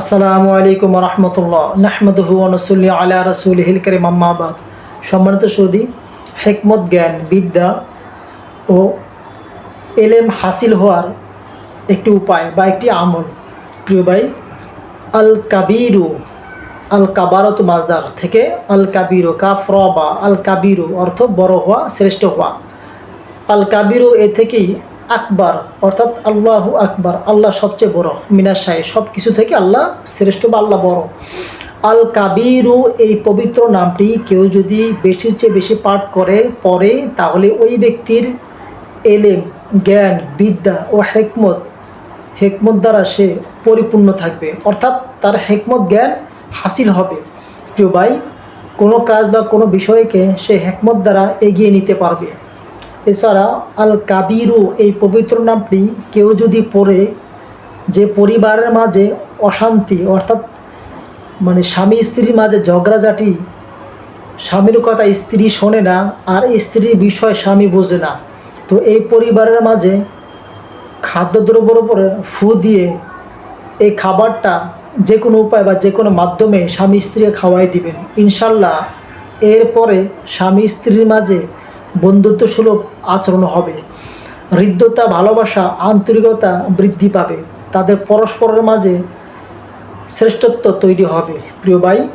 আসসালামু আলাইকুম রহমতুল্লাহ, নাহমদহু নসুল্লি আলা রসুল হিল করিম আম্মাবাদ সম্মানিত সৌদি, হেকমত, জ্ঞান, বিদ্যা ও এলেম হাসিল হওয়ার একটি উপায় বা একটি আমল। প্রিয় ভাই, আল কাবিরু, আল কাবারত মাজদার থেকে আল কাবিরু কাফর বা আল কাবিরু অর্থ বড় হওয়া, শ্রেষ্ঠ হওয়া। আল কাবিরু এ থেকেই আকবার, অর্থাৎ আল্লাহ আকবার, আল্লাহ সবচেয়ে বড় মিনাশাই সব কিছু থেকে আল্লাহ শ্রেষ্ঠ বা আল্লাহ বড়। আল কাবিরু, এই পবিত্র নামটি কেউ যদি বেশির চেয়ে বেশি পাঠ করে পরে তাহলে ওই ব্যক্তির এলেম, জ্ঞান, বিদ্যা ও হেকমত হেকমত দ্বারা সে পরিপূর্ণ থাকবে। অর্থাৎ তার হেকমত জ্ঞান হাসিল হবে। প্রিয় ভাই, কোনো কাজ বা কোনো বিষয়কে সে হেকমত দ্বারা এগিয়ে নিতে পারবে। এছাড়া আল কাবিরু এই পবিত্র নামটি কেউ যদি পড়ে, যে পরিবারের মাঝে অশান্তি, অর্থাৎ মানে স্বামী স্ত্রীর মাঝে ঝগড়াঝাটি, স্বামীর কথা স্ত্রী শোনে না, আর স্ত্রীর বিষয় স্বামী বোঝে না, তো এই পরিবারের মাঝে খাদ্যদ্রব্যের উপরে ফু দিয়ে এই খাবারটা যে কোনো উপায় বা যে কোনো মাধ্যমে স্বামী স্ত্রীকে খাওয়াই দিবেন। ইনশাল্লাহ এরপরে স্বামী স্ত্রীর মাঝে বন্ধুত্ব সুলভ আচরণ হবে। হৃদ্যতা, ভালোবাসা, আন্তরিকতা বৃদ্ধি পাবে। তাদের পরস্পরের মাঝে শ্রেষ্ঠত্ব তৈরি হবে। প্রিয় ভাই